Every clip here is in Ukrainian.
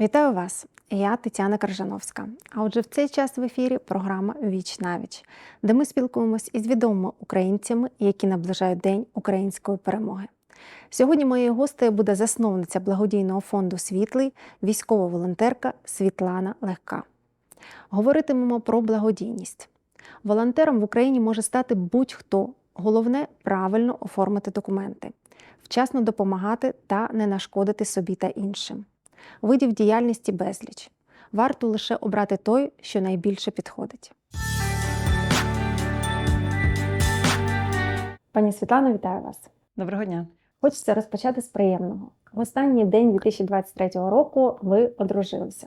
Вітаю вас! Я Тетяна Крижановська. А отже, в цей час в ефірі програма Віч навіч, де ми спілкуємось із відомими українцями, які наближають День української перемоги. Сьогодні моєю гостею буде засновниця благодійного фонду Світлий, військова волонтерка Світлана Легка. Говоритимемо про благодійність. Волонтером в Україні може стати будь-хто. Головне правильно оформити документи, вчасно допомагати та не нашкодити собі та іншим. Видів діяльності безліч. Варто лише обрати той, що найбільше підходить. Пані Світлано, вітаю вас. Доброго дня. Хочеться розпочати з приємного. В останній день 2023 року ви одружилися.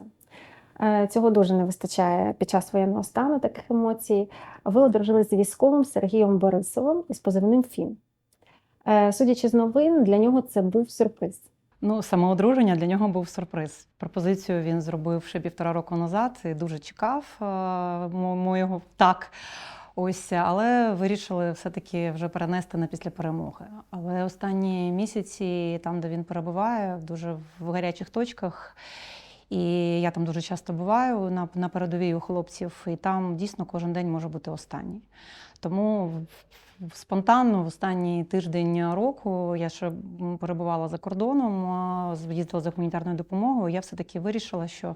Е, Цього дуже не вистачає під час воєнного стану таких емоцій. Ви одружилися з військовим Сергієм Борисовим із позивним Фін. Е, Судячи з новин, для нього це був сюрприз. Ну, саме одруження для нього був сюрприз. Пропозицію він зробив ще півтора року назад і дуже чекав е, моєго так. Ось, але вирішили все-таки вже перенести на після перемоги. Але останні місяці, там, де він перебуває, дуже в гарячих точках. І я там дуже часто буваю на, на передовій у хлопців, і там дійсно кожен день може бути останній. Тому спонтанно в останній тиждень року я ще перебувала за кордоном, з'їздила їздила за гуманітарною допомогою. Я все-таки вирішила, що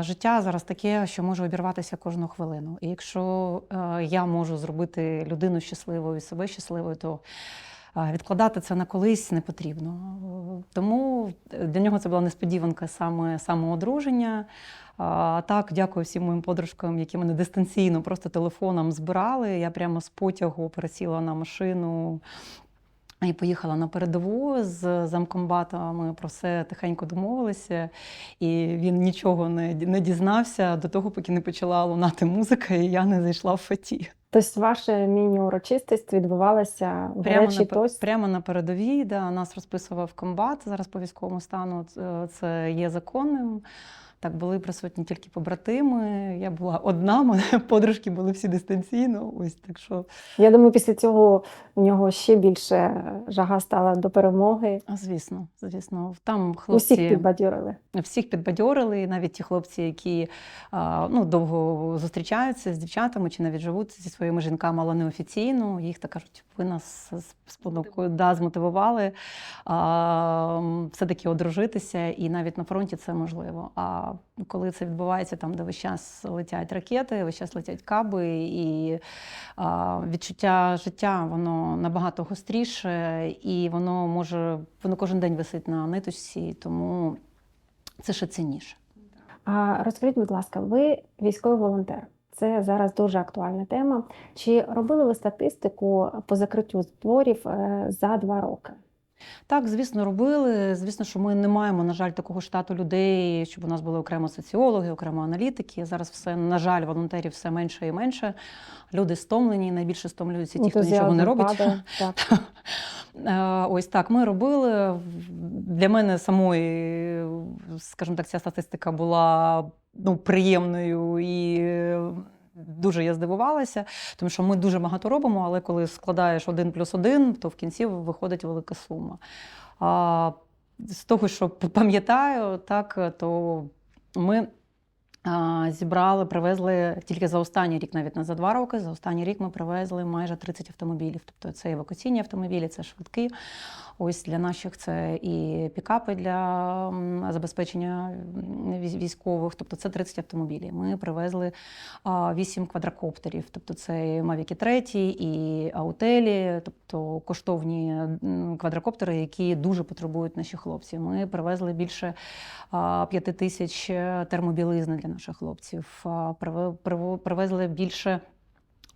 життя зараз таке, що може обірватися кожну хвилину. І якщо е, я можу зробити людину щасливою себе щасливою, то відкладати це на колись не потрібно. Тому для нього це була несподіванка саме самоодруження. Так, дякую всім моїм подружкам, які мене дистанційно просто телефоном збирали. Я прямо з потягу пересіла на машину і поїхала на передову з замкомбата. Ми про все тихенько домовилися, і він нічого не, не дізнався до того, поки не почала лунати музика, і я не зайшла в фаті. Тобто, ваше міні-урочистість відбувалася в Прямо речі на, тось? прямо на передовій, да, нас розписував комбат зараз по військовому стану. Це, це є законним. Так, були присутні тільки побратими. Я була одна, мене подружки були всі дистанційно. Ось так що Я думаю, після цього у нього ще більше жага стала до перемоги. а, звісно, звісно, там хлопці Усіх підбадьорили. всіх підбадьорили, навіть ті хлопці, які ну, довго зустрічаються з дівчатами чи навіть живуть зі своїми жінками, але неофіційно. Їх так кажуть, ви нас з спонукою да, змотивували все-таки одружитися, і навіть на фронті це можливо. А коли це відбувається там, де весь час летять ракети, весь час летять каби, і а, відчуття життя воно набагато гостріше, і воно може воно кожен день висить на ниточці, тому це ще цінніше. А розкажіть, будь ласка, ви військовий волонтер. Це зараз дуже актуальна тема. Чи робили ви статистику по закриттю зборів е, за два роки? Так, звісно, робили. Звісно, що ми не маємо, на жаль, такого штату людей, щоб у нас були окремо соціологи, окремо аналітики. Зараз все, на жаль, волонтерів все менше і менше. Люди стомлені, найбільше стомлюються ті, хто нічого не робить. падає, Так. Е, Ось так ми робили. Для мене самої, скажімо так, ця статистика була ну, приємною і дуже я здивувалася, тому що ми дуже багато робимо, але коли складаєш один плюс один, то в кінці виходить велика сума. А з того, що пам'ятаю, так, то ми зібрали, привезли тільки за останній рік, навіть не за два роки. За останній рік ми привезли майже 30 автомобілів. Тобто це евакуаційні автомобілі, це швидкі. Ось для наших це і пікапи для забезпечення військових. Тобто це 30 автомобілів. Ми привезли а, 8 квадрокоптерів. Тобто це і Mavic 3, і Аутелі, тобто коштовні квадрокоптери, які дуже потребують наші хлопці. Ми привезли більше а, 5 тисяч термобілизни для наших хлопців. Привезли більше.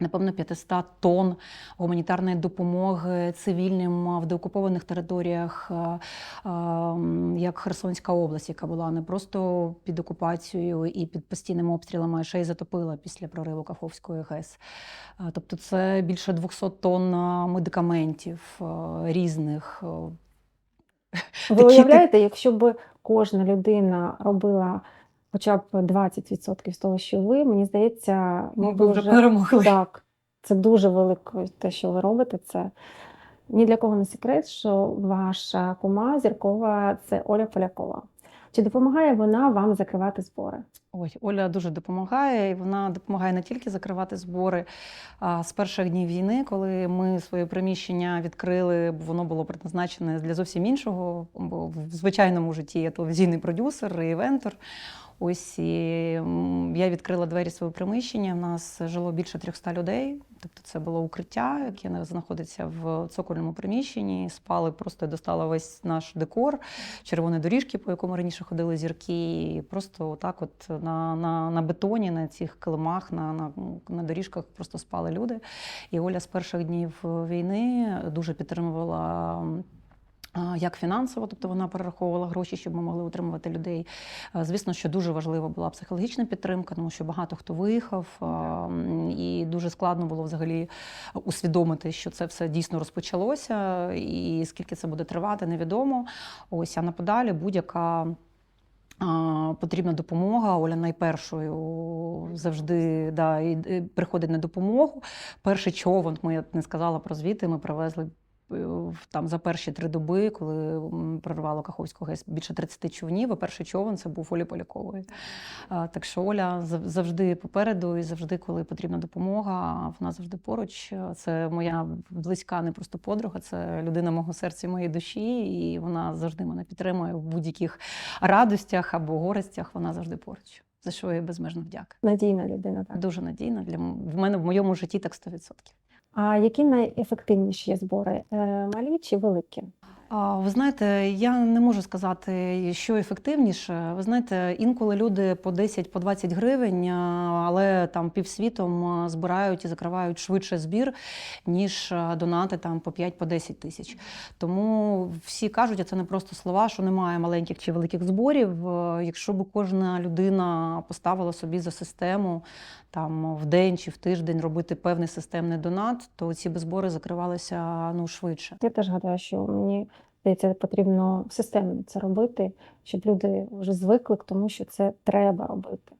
Напевно, 500 тонн гуманітарної допомоги цивільним в деокупованих територіях, а, а, м, як Херсонська область, яка була не просто під окупацією і під постійними обстрілами, а ще й затопила після прориву Каховської ГЕС. Тобто, це більше 200 тонн медикаментів різних. Ви уявляєте, якщо б кожна людина робила хоча б 20% з того, що ви, мені здається, ми Ми б б вже перемогли. Так, це дуже велике те, що ви робите. Це ні для кого не секрет, що ваша кума зіркова це Оля Полякова. Чи допомагає вона вам закривати збори? Ой, Оля дуже допомагає, і вона допомагає не тільки закривати збори. А з перших днів війни, коли ми своє приміщення відкрили, бо воно було предназначене для зовсім іншого. Бо в звичайному житті я телевізійний продюсер і івентор. Ось і я відкрила двері свого приміщення. У нас жило більше 300 людей. Тобто це було укриття, яке знаходиться в цокольному приміщенні. Спали просто достала весь наш декор, червоні доріжки, по якому раніше ходили зірки. І просто отак, от на, на, на бетоні, на цих килимах, на, на, на доріжках просто спали люди. І Оля з перших днів війни дуже підтримувала. Як фінансово, тобто вона перераховувала гроші, щоб ми могли утримувати людей. Звісно, що дуже важлива була психологічна підтримка, тому що багато хто виїхав, і дуже складно було взагалі усвідомити, що це все дійсно розпочалося, і скільки це буде тривати, невідомо. Ось а наподалі будь-яка. Потрібна допомога. Оля найпершою завжди да, і, приходить на допомогу. Перший човен, ми я не сказала про звіти, ми привезли е, там за перші три доби, коли прорвало Каховську ГЕС більше 30 човнів, а перший човен це був Олі Полякової. Так що Оля зав- завжди попереду, і завжди, коли потрібна допомога, вона завжди поруч. Це моя близька, не просто подруга, це людина мого серця, і моєї душі, і вона завжди мене підтримує в будь-яких радостях або горестях. Вона завжди поруч. За що я безмежно вдяка. Надійна людина, так. Дуже надійна для в мене в моєму житті так 100%. А які найефективніші є збори? Е, Малі чи великі? Ви знаєте, я не можу сказати, що ефективніше. Ви знаєте, інколи люди по 10 по 20 гривень, але там півсвітом збирають і закривають швидше збір, ніж донати там по 5 по 10 тисяч. Тому всі кажуть, а це не просто слова, що немає маленьких чи великих зборів. Е, Якщо б кожна людина поставила собі за систему там в день чи в тиждень робити певний системний донат, то ці збори закривалися ну швидше. Я теж гадаю, що мені здається, потрібно системно це робити, щоб люди вже звикли тому, що це треба робити.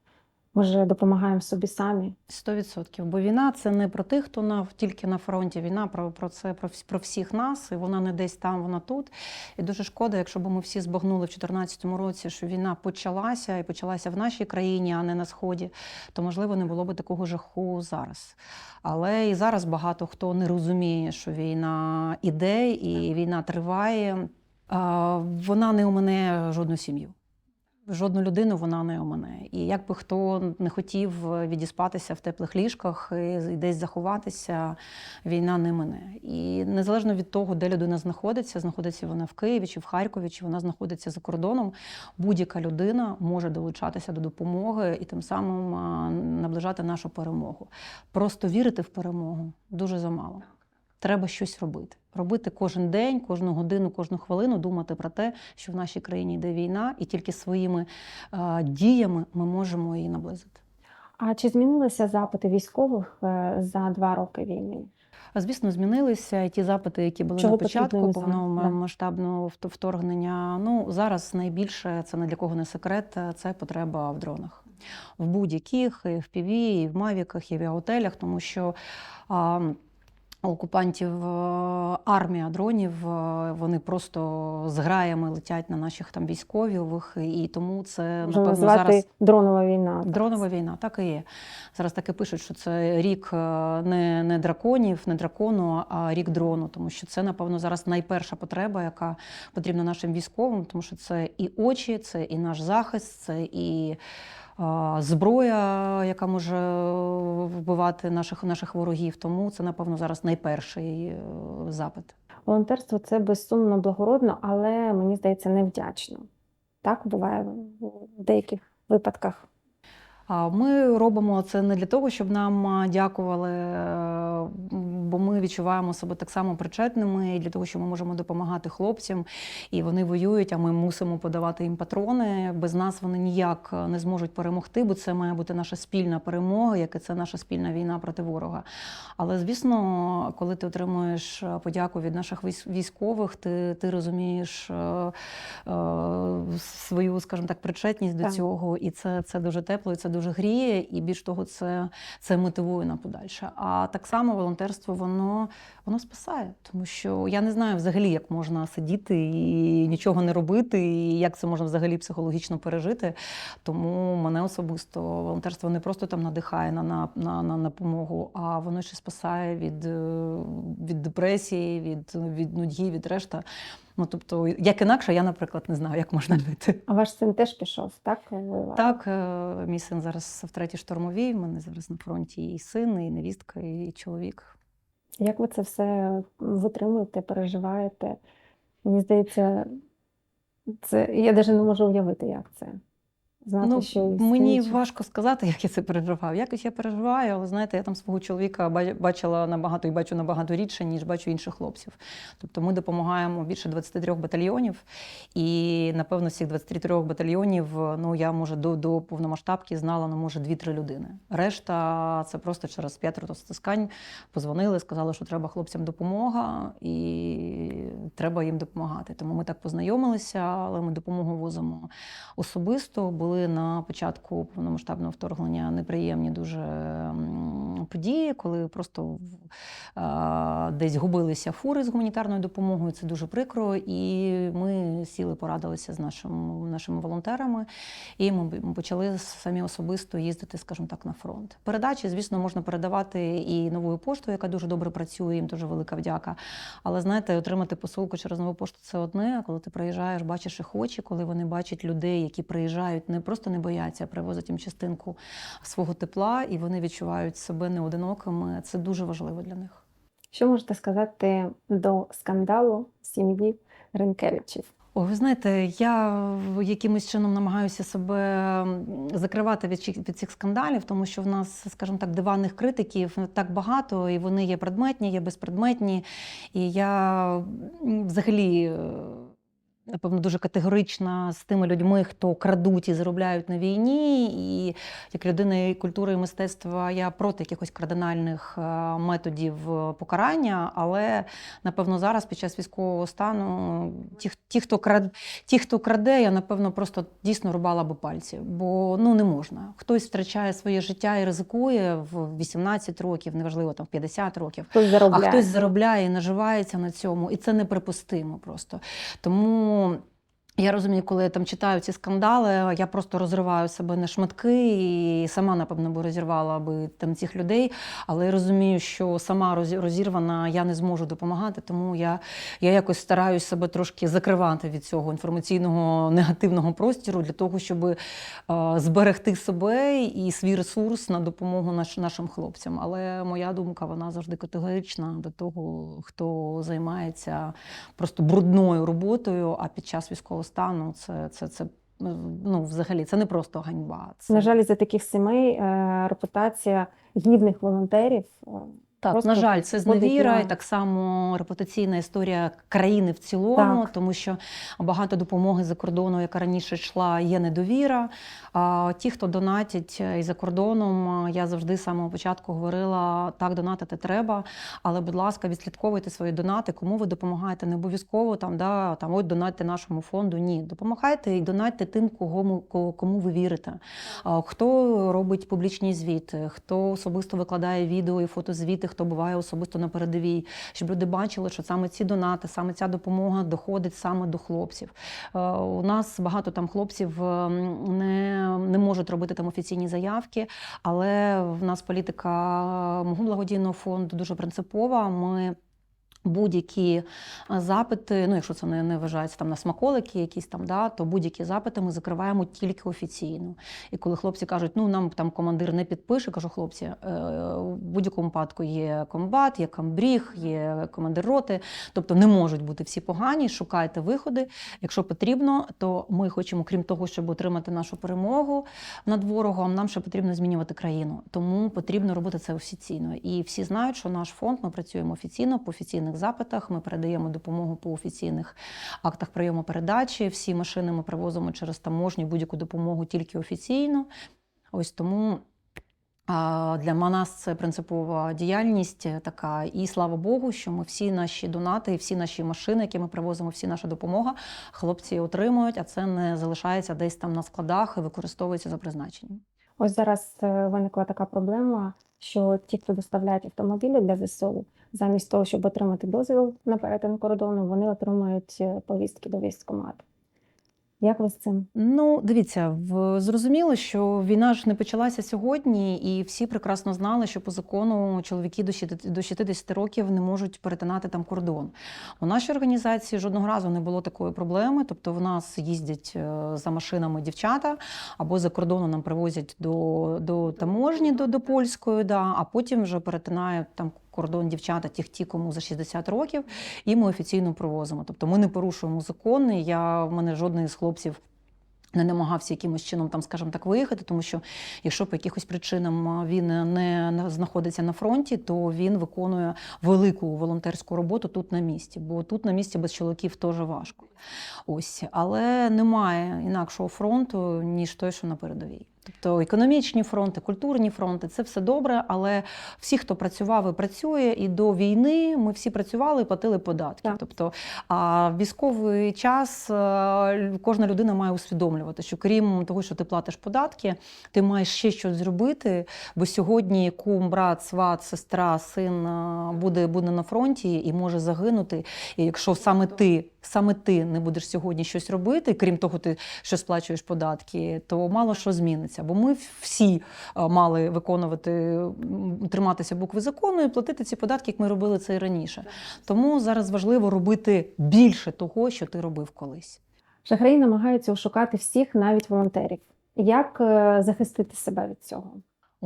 Ми ж допомагаємо собі самі. Сто відсотків. Бо війна це не про тих, хто на тільки на фронті. Війна про, про це про, про всіх нас, і вона не десь там, вона тут. І дуже шкода, якщо б ми всі збагнули в 2014 році, що війна почалася і почалася в нашій країні, а не на сході, то можливо не було б такого жаху зараз. Але і зараз багато хто не розуміє, що війна іде і війна триває. Вона не омине жодну сім'ю. Жодну людину вона не омине. І як би хто не хотів відіспатися в теплих ліжках і десь заховатися, війна не мине. І незалежно від того, де людина знаходиться, знаходиться вона в Києві чи в Харкові, чи вона знаходиться за кордоном, будь-яка людина може долучатися до допомоги і тим самим наближати нашу перемогу. Просто вірити в перемогу дуже замало. Треба щось робити. Робити кожен день, кожну годину, кожну хвилину, думати про те, що в нашій країні йде війна, і тільки своїми е, діями ми можемо її наблизити. А чи змінилися запити військових е, за два роки війни? Звісно, змінилися і ті запити, які були Чого на початку повномасштабного вт- вторгнення. Ну зараз найбільше це не для кого не секрет. Це потреба в дронах в будь-яких і в ПІВІ, і в Мавіках, і в готелях, тому що. А, Окупантів е, армія дронів, е, вони просто з граями летять на наших там військових, і тому це Можна напевно зараз дронова війна. так. Дронова війна, так і є. Зараз таки пишуть, що це рік е, не, не драконів, не дракону, а рік дрону, тому що це, напевно, зараз найперша потреба, яка потрібна нашим військовим, тому що це і очі, це і наш захист, це і зброя, яка може вбивати наших, наших ворогів. Тому це, напевно, зараз найперший е, запит. Волонтерство це безсумно благородно, але мені здається невдячно. Так буває в деяких випадках. Ми робимо це не для того, щоб нам дякували, е, бо ми відчуваємо себе так само причетними і для того, що ми можемо допомагати хлопцям, і вони воюють, а ми мусимо подавати їм патрони. Без нас вони ніяк не зможуть перемогти, бо це має бути наша спільна перемога, як і це наша спільна війна проти ворога. Але звісно, коли ти отримуєш е, подяку від наших військових, ти, ти розумієш е, е, свою, скажімо так, причетність до Так. цього, і це, це дуже тепло, і це дуже гріє, і більш того, це, це мотивує на подальше. А так само волонтерство воно, воно спасає. Тому що я не знаю взагалі, як можна сидіти і нічого не робити, і як це можна взагалі психологічно пережити. Тому мене особисто волонтерство не просто там надихає на, на, на, на допомогу, а воно ще спасає від, е, від депресії, від, від нудьги, від решта. Ну тобто, як інакше, я, наприклад, не знаю, як можна жити. А ваш син теж пішов, так? Так, е, мій син зараз в третій штурмовій. У мене зараз на фронті і син, і невістка, і чоловік. Як ви це все витримуєте, переживаєте? Мені здається, це я навіть не можу уявити, як це. Знати, Ну, що мені важко сказати, як я це переживав. Якось я переживаю, але знаєте, я там свого чоловіка бачила набагато і бачу набагато рідше, ніж бачу інших хлопців. Тобто ми допомагаємо більше 23 батальйонів, і напевно з цих 23 батальйонів, ну я може до, до повномасштабки знала, ну може 2-3 людини. Решта це просто через п'ятеро стискань позвонили, сказали, що треба хлопцям допомога, і треба їм допомагати. Тому ми так познайомилися, але ми допомогу возимо особисто. Були на початку повномасштабного вторгнення неприємні дуже події, коли просто а, десь губилися фури з гуманітарною допомогою. Це дуже прикро. І ми сіли, порадилися з нашим, нашими волонтерами, і ми почали самі особисто їздити, скажімо так, на фронт. Передачі, звісно, можна передавати і новою поштою, яка дуже добре працює. Їм дуже велика вдяка. Але знаєте, отримати посилку через нову пошту це одне. А коли ти приїжджаєш, бачиш їх очі, коли вони бачать людей, які приїжджають, не просто не бояться, а привозять їм частинку свого тепла, і вони відчувають себе неодинокими. Це дуже важливо для них. Що можете сказати до скандалу сім'ї Ренкевичів? О, ви знаєте, я якимось чином намагаюся себе закривати від, від цих скандалів, тому що в нас, скажімо так, диванних критиків так багато, і вони є предметні, є безпредметні. І я взагалі. Е, Напевно, дуже категорична з тими людьми, хто крадуть і заробляють на війні. І як людина культури і мистецтва я проти якихось кардинальних е, методів е, покарання. Але напевно зараз, під час військового стану, ті, ті, хто краде, ті, хто краде, я напевно просто дійсно рубала би пальці, бо ну не можна. Хтось втрачає своє життя і ризикує в 18 років, неважливо там в 50 років. Хтось заробляє? А хтось заробляє і наживається на цьому, і це неприпустимо просто. Тому more я розумію, коли я там читаю ці скандали, я просто розриваю себе на шматки і сама, напевно, би розірвала би там цих людей. Але я розумію, що сама розірвана я не зможу допомагати, тому я, я якось стараюсь себе трошки закривати від цього інформаційного негативного простіру для того, щоб е, зберегти себе і свій ресурс на допомогу наш, нашим хлопцям. Але моя думка вона завжди категорична до того, хто займається просто брудною роботою, а під час військового стану це, це, це ну, взагалі це не просто ганьба. Це... На жаль, за таких сімей е, репутація гідних волонтерів. Е, Так, Просто на жаль, це зневіра, і так само репутаційна історія країни в цілому, Так. тому що багато допомоги за кордону, яка раніше йшла, є недовіра. А ті, хто донатять і за кордоном, я завжди з самого початку говорила: так, донатити треба, але, будь ласка, відслідковуйте свої донати, кому ви допомагаєте. Не обов'язково там, да, там от донатьте нашому фонду. Ні, допомагайте і донатьте тим, кого кому ви вірите. Хто робить публічні звіти, хто особисто викладає відео і фотозвіти, хто буває особисто на передовій, щоб люди бачили, що саме ці донати, саме ця допомога доходить саме до хлопців. Е, У нас багато там хлопців е, не, не можуть робити там офіційні заявки, але в нас політика мого благодійного фонду дуже принципова. Ми Будь-які е, запити, ну якщо це не, не вважається там на смаколики, якісь там, да, то будь-які запити ми закриваємо тільки офіційно. І коли хлопці кажуть, ну нам там командир не підпише, кажу, хлопці, е, в будь-якому випадку є комбат, є камбріг, є командир роти. Тобто не можуть бути всі погані. Шукайте виходи. Якщо потрібно, то ми хочемо, крім того, щоб отримати нашу перемогу над ворогом, нам ще потрібно змінювати країну. Тому потрібно робити це офіційно. І всі знають, що наш фонд ми працюємо офіційно по офіційних запитах. Ми передаємо допомогу по офіційних актах прийому передачі. Всі машини ми привозимо через таможню, будь-яку допомогу тільки офіційно. Ось тому. Для нас це принципова діяльність така, і слава Богу, що ми всі наші донати, всі наші машини, які ми привозимо, всі наша допомога, хлопці отримують, а це не залишається десь там на складах і використовується за призначенням. Ось зараз е, виникла така проблема, що ті, хто доставляють автомобілі для ЗСУ, замість того, щоб отримати дозвіл на перетин кордону, вони отримують е, повістки до військкомату. Як ви з цим? Ну, дивіться, в зрозуміло, що війна ж не почалася сьогодні, і всі прекрасно знали, що по закону чоловіки до 60 до 60 років не можуть перетинати там кордон. У нашій організації жодного разу не було такої проблеми. Тобто, в нас їздять е, за машинами дівчата або за кордону нам привозять до, до таможні, до, до польської, да, а потім вже перетинають там. Кордон дівчата, ті, ті, кому за 60 років, і ми офіційно провозимо. Тобто ми не порушуємо закони. Я в мене жодний з хлопців не намагався якимось чином там, скажімо так, виїхати, тому що якщо по якихось причинам він не знаходиться на фронті, то він виконує велику волонтерську роботу тут на місці, бо тут на місці без чоловіків теж важко. Ось, але немає інакшого фронту, ніж той, що на передовій. Тобто економічні фронти, культурні фронти це все добре, але всі, хто працював і працює, і до війни ми всі працювали і платили податки. Так. Тобто, а в військовий час е, кожна людина має усвідомлювати, що крім того, що ти платиш податки, ти маєш ще щось зробити. Бо сьогодні кум, брат, сват, сестра, син е, буде, буде на фронті і може загинути. І якщо саме ти, саме ти не будеш сьогодні щось робити, крім того, ти що сплачуєш податки, то мало що зміниться. Бо ми всі е, мали виконувати, триматися букви закону і платити ці податки, як ми робили це і раніше. Тому зараз важливо робити більше того, що ти робив колись. Шахраї намагаються ошукати всіх, навіть волонтерів. Як е, захистити себе від цього?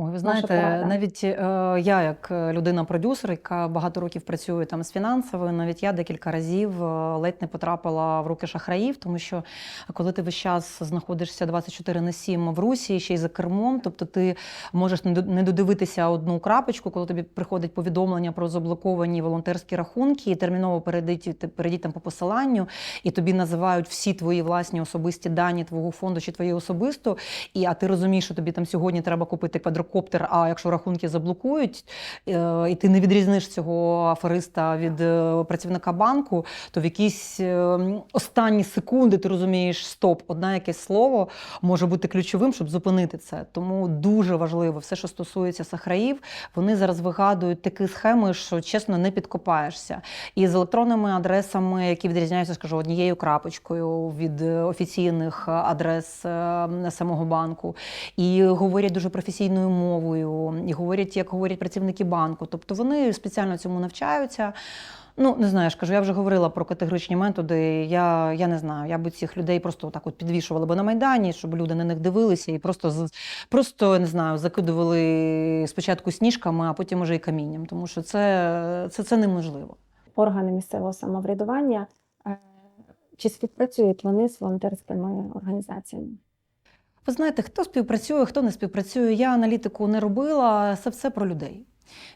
Ой, ви знаєте, навіть е, я, як е, людина-продюсер, яка багато років працює там з фінансовою, навіть я декілька разів е, ледь не потрапила в руки шахраїв, тому що коли ти весь час знаходишся 24 на 7 в Русі, ще й за кермом, тобто ти можеш не до- не додивитися одну крапочку, коли тобі приходить повідомлення про заблоковані волонтерські рахунки, і терміново перейдіть, перейдіть там по посиланню, і тобі називають всі твої власні особисті дані твого фонду чи твоє особисто. І а ти розумієш, що тобі там сьогодні треба купити квадрокоптер, а якщо рахунки заблокують, е, і ти не відрізниш цього афериста від е, працівника банку, то в якісь е, останні секунди ти розумієш, стоп, одне якесь слово може бути ключовим, щоб зупинити це. Тому дуже важливо все, що стосується сахраїв, вони зараз вигадують такі схеми, що чесно не підкопаєшся. І з електронними адресами, які відрізняються, скажу, однією крапочкою від офіційних адрес самого банку, і говорять дуже професійною мовою, і говорять, як говорять працівники банку. Тобто вони спеціально цьому навчаються. Ну, не знаю, ж кажу, я вже говорила про категоричні методи. Я, я не знаю, я би цих людей просто так от підвішувала би на Майдані, щоб люди на них дивилися і просто, просто не знаю, закидували спочатку сніжками, а потім уже і камінням, тому що це, це, це неможливо. Органи місцевого самоврядування е, чи співпрацюють вони з волонтерськими організаціями? Ви знаєте, хто співпрацює, хто не співпрацює. Я аналітику не робила, це все про людей.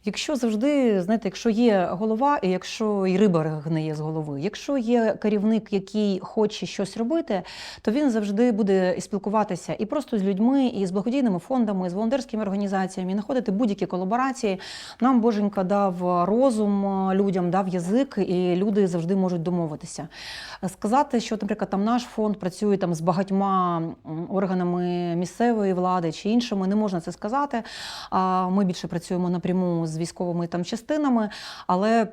Якщо завжди, знаєте, якщо є голова, і якщо і риба гниє з голови, якщо є керівник, який хоче щось робити, то він завжди буде спілкуватися і просто з людьми, і з благодійними фондами, і з волонтерськими організаціями, і знаходити будь-які колаборації. Нам Боженька дав розум людям, дав язик, і люди завжди можуть домовитися. Сказати, що, наприклад, там наш фонд працює там з багатьма органами місцевої влади чи іншими, не можна це сказати. Ми більше працюємо напряму з військовими там частинами, але.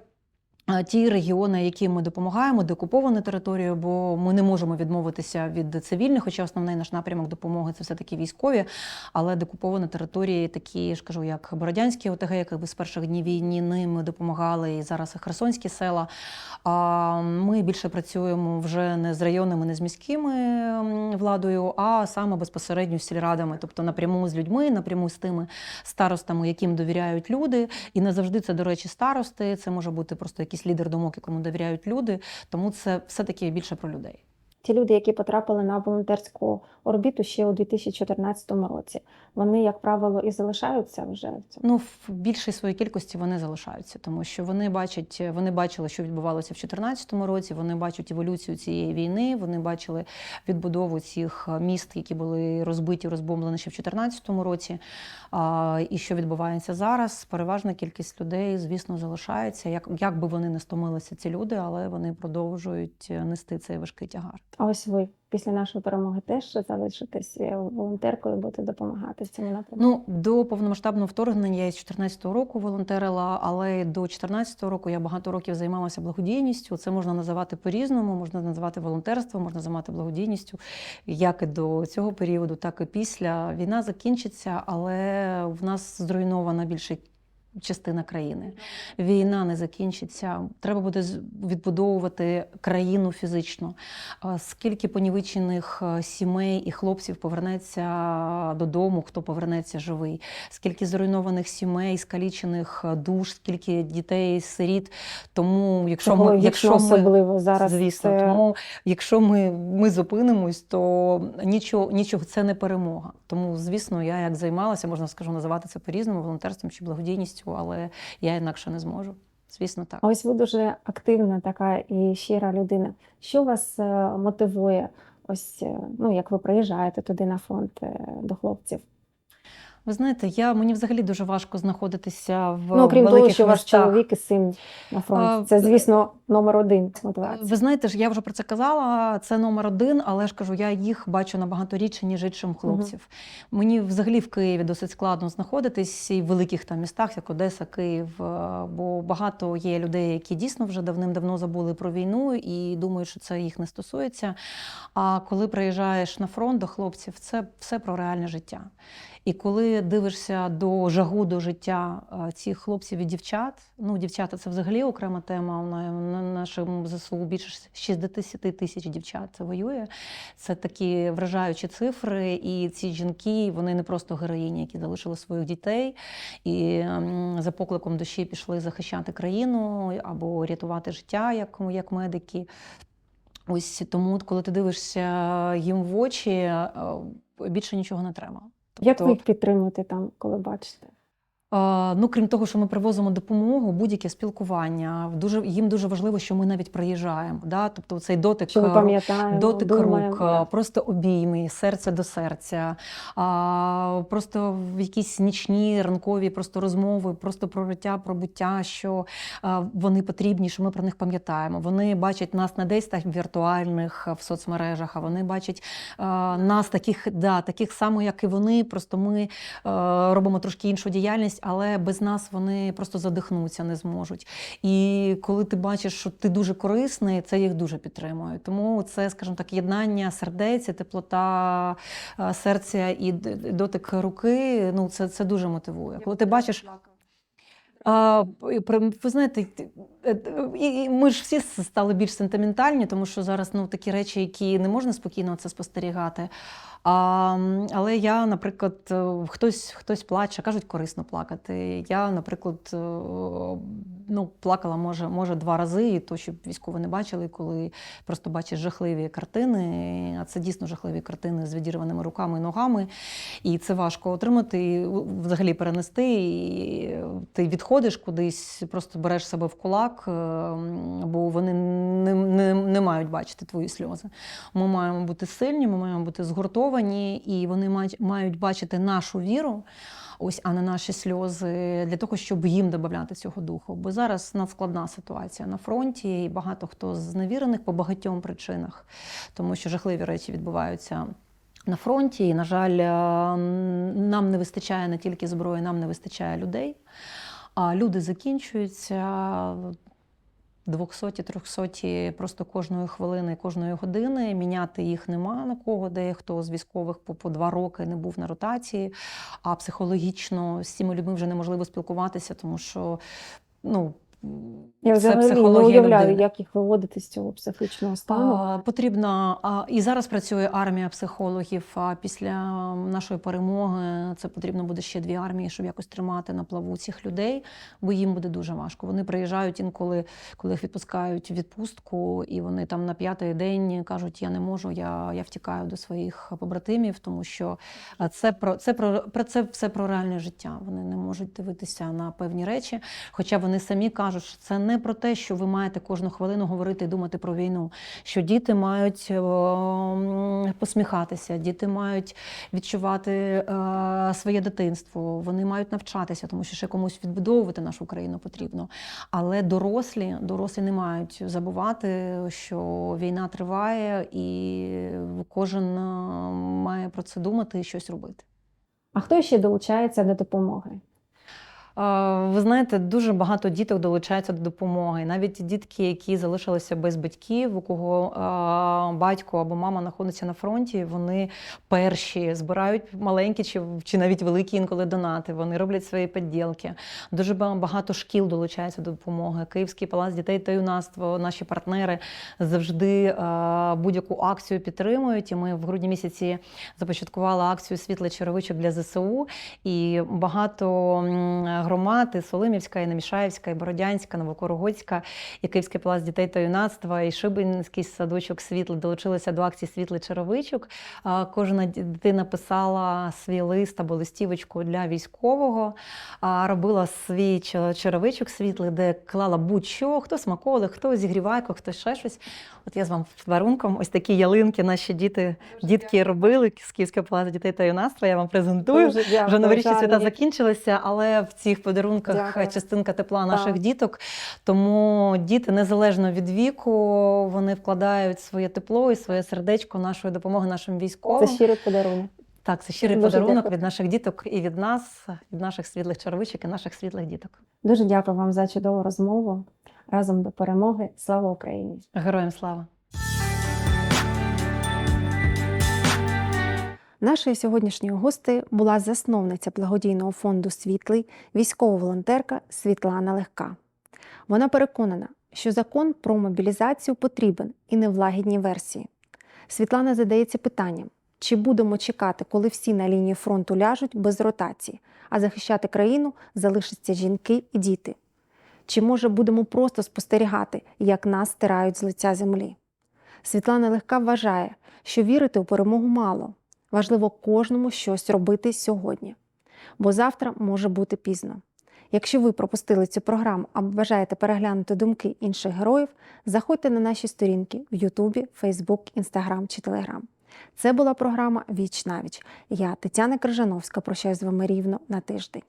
Ті регіони, які ми допомагаємо, деокуповані територію, бо ми не можемо відмовитися від цивільних, хоча основний наш напрямок допомоги це все таки військові. Але декуповані території, такі ж кажу, як Бородянські ОТГ, якби з перших днів війни ми допомагали, і зараз і Херсонські села. А ми більше працюємо вже не з районними, не з міськими владою, а саме безпосередньо з сільрадами, тобто напряму з людьми, напряму з тими старостами, яким довіряють люди. І не завжди це, до речі, старости. Це може бути просто якийсь лідер думок, якому довіряють люди. Тому це все таки більше про людей. Ті люди, які потрапили на волонтерську орбіту ще у 2014 році, вони, як правило, і залишаються вже в цьому. Ну, в більшій своїй кількості вони залишаються, тому що вони бачать, вони бачили, що відбувалося в 2014 році. Вони бачать еволюцію цієї війни. Вони бачили відбудову цих міст, які були розбиті, розбомблені ще в 2014 році. А, і що відбувається зараз? Переважна кількість людей, звісно, залишається. Як, як би вони не стомилися, ці люди, але вони продовжують нести цей важкий тягар. А ось ви після нашої перемоги теж залишитись е, волонтеркою, будете допомагати в цьому напрямку? Ну, до повномасштабного вторгнення я з 14 року волонтерила, але до 14 року я багато років займалася благодійністю. Це можна називати по-різному, можна називати волонтерством, можна називати благодійністю. Як і до цього періоду, так і після. Війна закінчиться, але в нас зруйнована більше. Частина країни війна не закінчиться. Треба буде відбудовувати країну фізично. Скільки понівечених е, сімей і хлопців повернеться додому, хто повернеться живий? Скільки зруйнованих сімей, скалічених е, душ, скільки дітей, сиріт. Тому, якщо ми, Психологічно якщо ми особливо зараз звісно, це тому якщо ми, ми зупинимось, то нічого, нічого це не перемога. Тому, звісно, я як займалася, можна скажу, називати це по-різному, волонтерством чи благодійністю, але я інакше не зможу. Звісно, так. Ось ви дуже активна така і щира людина. Що вас е, мотивує? Ось е, ну як ви приїжджаєте туди на фронт е, до хлопців? Ви знаєте, я мені взагалі дуже важко знаходитися в ну окрім великих того, що ваш чоловік і син на фронті. Це, звісно, номер один мотивація. Ви знаєте ж, я вже про це казала. Це номер один, але ж кажу, я їх бачу набагато рідше, ніж іншим хлопців. Мені взагалі в Києві досить складно знаходитись і в великих там містах, як Одеса, Київ. е, Бо багато є людей, які дійсно вже давним-давно забули про війну і думають, що це їх не стосується. А коли приїжджаєш на фронт до хлопців, це все про реальне життя. І коли дивишся до жагу до життя цих хлопців і дівчат, ну дівчата це взагалі окрема тема. На, на нашому ЗСУ більше 60 тисяч дівчат це воює. Це такі вражаючі цифри. І ці жінки вони не просто героїні, які залишили своїх дітей і за покликом душі пішли захищати країну або рятувати життя, як, як медики. Ось тому, коли ти дивишся їм в очі, більше нічого не треба. Як Тобто- ви їх підтримуєте там, коли бачите? Ну, крім того, що ми привозимо допомогу, будь-яке спілкування. Дуже їм дуже важливо, що ми навіть приїжджаємо. Да? Тобто цей дотик, е, дотик думаємо, рук, да. е, просто обійми, серце до серця, а, просто в якісь нічні ранкові просто розмови, просто про життя, про буття, що е, вони потрібні, що ми про них пам'ятаємо. Вони бачать нас не десь так віртуальних в соцмережах, а вони бачать нас таких, да, таких само, як і вони. Просто ми робимо трошки іншу діяльність, але без нас вони просто задихнуться, не зможуть. І коли ти бачиш, що ти дуже корисний, це їх дуже підтримує. Тому це, скажімо так, єднання сердець, теплота е, серця і дотик руки. Ну це, це дуже мотивує. Коли ти бачиш. А, ви знаєте, е, і ми ж всі стали більш сентиментальні, тому що зараз ну, такі речі, які не можна спокійно це спостерігати. А, але я, наприклад, е, хтось, хтось плаче, кажуть, корисно плакати. Я, наприклад, е, ну, плакала може, може два рази, і то, щоб військові не бачили, коли просто бачиш жахливі картини. А це дійсно жахливі картини з відірваними руками і ногами. І це важко отримати, і взагалі перенести. І ти відходиш кудись, просто береш себе в кулак, е, бо вони не, не, не мають бачити твої сльози. Ми маємо бути сильні, ми маємо бути згуртовані, і вони мають, бачити нашу віру. Ось, а не наші сльози для того, щоб їм додати цього духу. Бо зараз надскладна ситуація на фронті, і багато хто зневірених по багатьом причинах, тому що жахливі речі відбуваються на фронті. І, на жаль, е, нам не вистачає не тільки зброї, нам не вистачає людей. А люди закінчуються. 200 300 просто кожної хвилини, кожної години. Міняти їх нема на кого. Дехто з військових по два роки не був на ротації, а психологічно з цими людьми вже неможливо спілкуватися, тому що ну, Я це взагалі не уявляю, людини. як їх виводити з цього психічного стану. А, Потрібна і зараз працює армія психологів. А після нашої перемоги це потрібно буде ще дві армії, щоб якось тримати на плаву цих людей, бо їм буде дуже важко. Вони приїжджають інколи, коли їх відпускають в відпустку, і вони там на п'ятий день кажуть: Я не можу, я, я втікаю до своїх побратимів, тому що це про це про, про це все про реальне життя. Вони не можуть дивитися на певні речі, хоча вони самі кажуть. Кажуть, що це не про те, що ви маєте кожну хвилину говорити і думати про війну. Що діти мають посміхатися, діти мають відчувати е, своє дитинство, вони мають навчатися, тому що ще комусь відбудовувати нашу країну потрібно. Але дорослі, дорослі не мають забувати, що війна триває, і кожен е, має про це думати і щось робити. А хто ще долучається до допомоги? Ви знаєте, дуже багато діток долучаються до допомоги. Навіть дітки, які залишилися без батьків, у кого батько або мама знаходиться на фронті, вони перші збирають маленькі чи, чи навіть великі інколи донати. Вони роблять свої підділки. Дуже багато шкіл долучається до допомоги. Київський палац дітей та юнацтва, наші партнери завжди будь-яку акцію підтримують. І ми в грудні місяці започаткували акцію Світлий черевичок для ЗСУ. І багато громад, і Солимівська, і Немішаївська, і Бородянська, Новокорогодська, і Київський палац дітей та юнацтва, і Шибинський садочок світлий долучилися до акції Світлий черевичок. Кожна дитина писала свій лист або листівочку для військового, робила свій че- черевичок світлий, де клала будь-що, хто смаколик, хто зігрівайко, хто ще щось. От я з вам подарунком ось такі ялинки наші діти, дітки робили з Київського палацу дітей та юнацтва. Я вам презентую. Дуже Вже новорічні свята закінчилися, але в цих подарунках Дякую. частинка тепла Так. наших діток. Тому діти незалежно від віку, вони вкладають своє тепло і своє сердечко нашої допомоги нашим військовим. Це щирий подарунок. Так, це щирий Дуже подарунок дякую. від наших діток і від нас, від наших світлих червичок і наших світлих діток. Дуже дякую вам за чудову розмову. Разом до перемоги. Слава Україні! Героям слава! Нашою сьогоднішньою гостею була засновниця благодійного фонду Світлий, військова волонтерка Світлана Легка. Вона переконана, що закон про мобілізацію потрібен і не в лагідній версії. Світлана задається питанням: чи будемо чекати, коли всі на лінії фронту ляжуть без ротації, а захищати країну залишаться жінки і діти? Чи може будемо просто спостерігати, як нас стирають з лиця землі? Світлана Легка вважає, що вірити у перемогу мало. Важливо кожному щось робити сьогодні, бо завтра може бути пізно. Якщо ви пропустили цю програму або бажаєте переглянути думки інших героїв, заходьте на наші сторінки в Ютубі, Фейсбук, Інстаграм чи Телеграм. Це була програма Віч навіч. Я Тетяна Крижановська. Прощаюсь з вами рівно на тиждень.